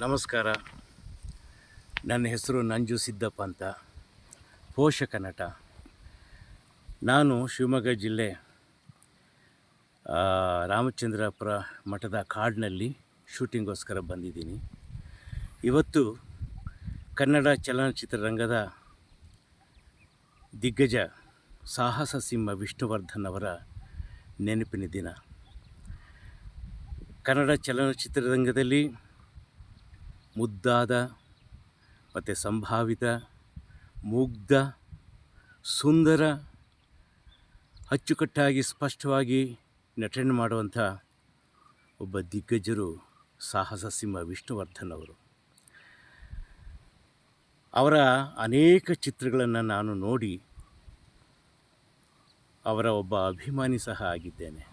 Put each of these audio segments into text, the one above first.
ನಮಸ್ಕಾರ. ನನ್ನ ಹೆಸರು ನಂಜು ಸಿದ್ದಪ್ಪ ಅಂತ. ಪೋಷಕ ನಟ. ನಾನು ಶಿವಮೊಗ್ಗ ಜಿಲ್ಲೆ ರಾಮಚಂದ್ರಪುರ ಮಠದ ಕಾಡಿನಲ್ಲಿ ಶೂಟಿಂಗೋಸ್ಕರ ಬಂದಿದ್ದೀನಿ. ಇವತ್ತು ಕನ್ನಡ ಚಲನಚಿತ್ರರಂಗದ ದಿಗ್ಗಜ ಸಾಹಸ ಸಿಂಹ ವಿಷ್ಣುವರ್ಧನ್ ಅವರ ನೆನಪಿನ ದಿನ. ಕನ್ನಡ ಚಲನಚಿತ್ರರಂಗದಲ್ಲಿ ಮುದ್ದಾದ, ಮತ್ತು ಸಂಭಾವಿತ, ಮುಗ್ಧ, ಸುಂದರ, ಅಚ್ಚುಕಟ್ಟಾಗಿ ಸ್ಪಷ್ಟವಾಗಿ ನಟನೆ ಮಾಡುವಂಥ ಒಬ್ಬ ದಿಗ್ಗಜರು ಸಾಹಸ ಸಿಂಹ ವಿಷ್ಣುವರ್ಧನ್ ಅವರು. ಅವರ ಅನೇಕ ಚಿತ್ರಗಳನ್ನು ನಾನು ನೋಡಿ ಅವರ ಒಬ್ಬ ಅಭಿಮಾನಿ ಸಹ ಆಗಿದ್ದೇನೆ.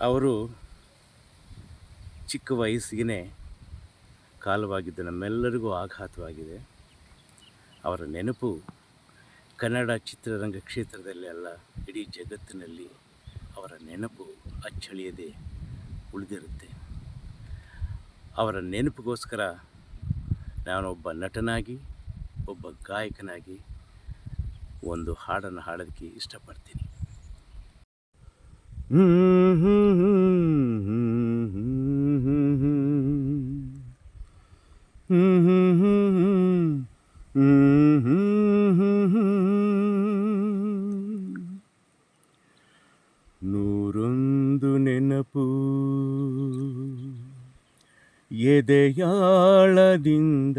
ಅವರು ಚಿಕ್ಕ ವಯಸ್ಸಿಗೆ ಕಾಲವಾಗಿದ್ದು ನಮ್ಮೆಲ್ಲರಿಗೂ ಆಘಾತವಾಗಿದೆ. ಅವರ ನೆನಪು ಕನ್ನಡ ಚಿತ್ರರಂಗ ಕ್ಷೇತ್ರದಲ್ಲಿ ಅಲ್ಲ, ಇಡೀ ಜಗತ್ತಿನಲ್ಲಿ ಅವರ ನೆನಪು ಅಚ್ಚಳಿಯದೆ ಉಳಿದಿರುತ್ತೆ. ಅವರ ನೆನಪಿಗೋಸ್ಕರ ನಾನೊಬ್ಬ ನಟನಾಗಿ, ಒಬ್ಬ ಗಾಯಕನಾಗಿ ಒಂದು ಹಾಡನ್ನು ಹಾಡೋದಕ್ಕೆ ಇಷ್ಟಪಡ್ತೀನಿ. ಎದೆಯಾಳದಿಂದ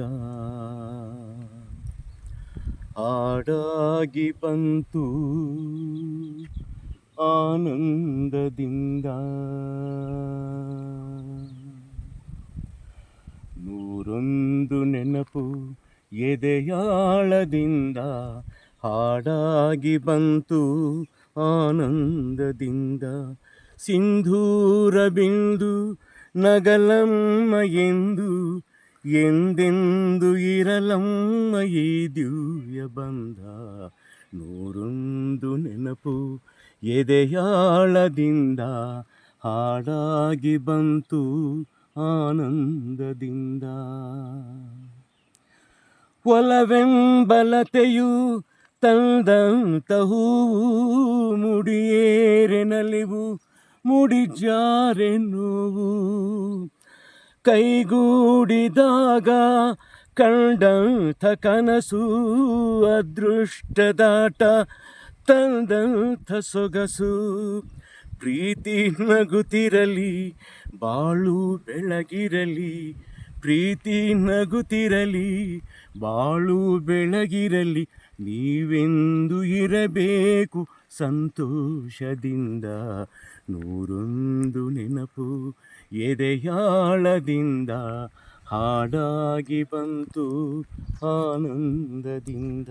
ಹಾಡಾಗಿ ಬಂತು ಆನಂದದಿಂದ. ನೂರೊಂದು ನೆನಪು ಎದೆಯಾಳದಿಂದ ಹಾಡಾಗಿ ಬಂತು ಆನಂದದಿಂದ. ಸಿಂಧೂರ ಬಿಂದು ನಗಲಮ್ಮ ಎಂದು, ಎಂದೆಂದು ಇರಲಮ್ಮ ಈ ದಿವ್ಯ ಬಂದ ನೂರೊಂದು ನೆನಪು ಎದೆಯಾಳದಿಂದ ಹಾಡಾಗಿ ಬಂತು ಆನಂದದಿಂದ. ಒಲವೆಂಬಲತೆಯು ತಂದಂತ ಹೂವು ಮುಡಿಯೇರೆ ನಲಿವು ಮುಡಿಜಾರೆ ನೋವು ಕೈಗೂಡಿದಾಗ ಕಂಡಂಥ ಕನಸು, ಅದೃಷ್ಟದಾಟ ತಂದಂಥ ಸೊಗಸು. ಪ್ರೀತಿ ನಗುತ್ತಿರಲಿ, ಬಾಳು ಬೆಳಗಿರಲಿ. ಪ್ರೀತಿ ನಗುತ್ತಿರಲಿ, ಬಾಳು ಬೆಳಗಿರಲಿ, ನೀವೆಂದು ಇರಬೇಕು. ಸಂತೋಷದಿಂದ ನೂರೊಂದು ನೆನಪು ಎದೆಯಾಳದಿಂದ ಹಾಡಾಗಿ ಬಂತು ಆನಂದದಿಂದ.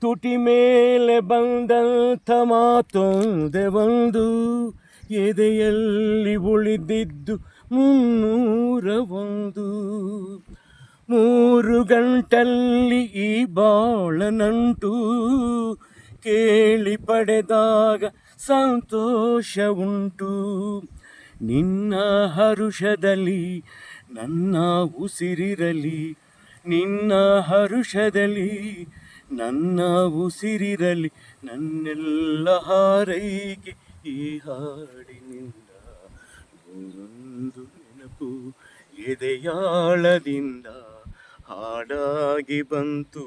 ತುಟಿ ಮೇಲೆ ಬಂದಂಥ ಮಾತೊಂದೆ ಒಂದು, ಎದೆಯಲ್ಲಿ ಉಳಿದಿದ್ದು ಮುನ್ನೂರ ಒಂದು ಮೂರು ಗಂಟಲ್ಲಿ ಈ ಬಾಳ ನಂಟು ಕೇಳಿ ಪಡೆದಾಗ ಸಂತೋಷ ಉಂಟು ನಿನ್ನ ಹರುಷದಲ್ಲಿ ನನ್ನ ಉಸಿರಿರಲಿ, ನಿನ್ನ ಹರುಷದಲ್ಲಿ ನನ್ನ ಉಸಿರಿರಲಿ, ನನ್ನೆಲ್ಲ ಹಾರೈಕೆ ಈ ಹಾಡಿನಿಂದ. ಒಂದು ನೆನಪು ಎದೆಯಾಳದಿಂದ ಹಾಡಾಗಿ ಬಂತು.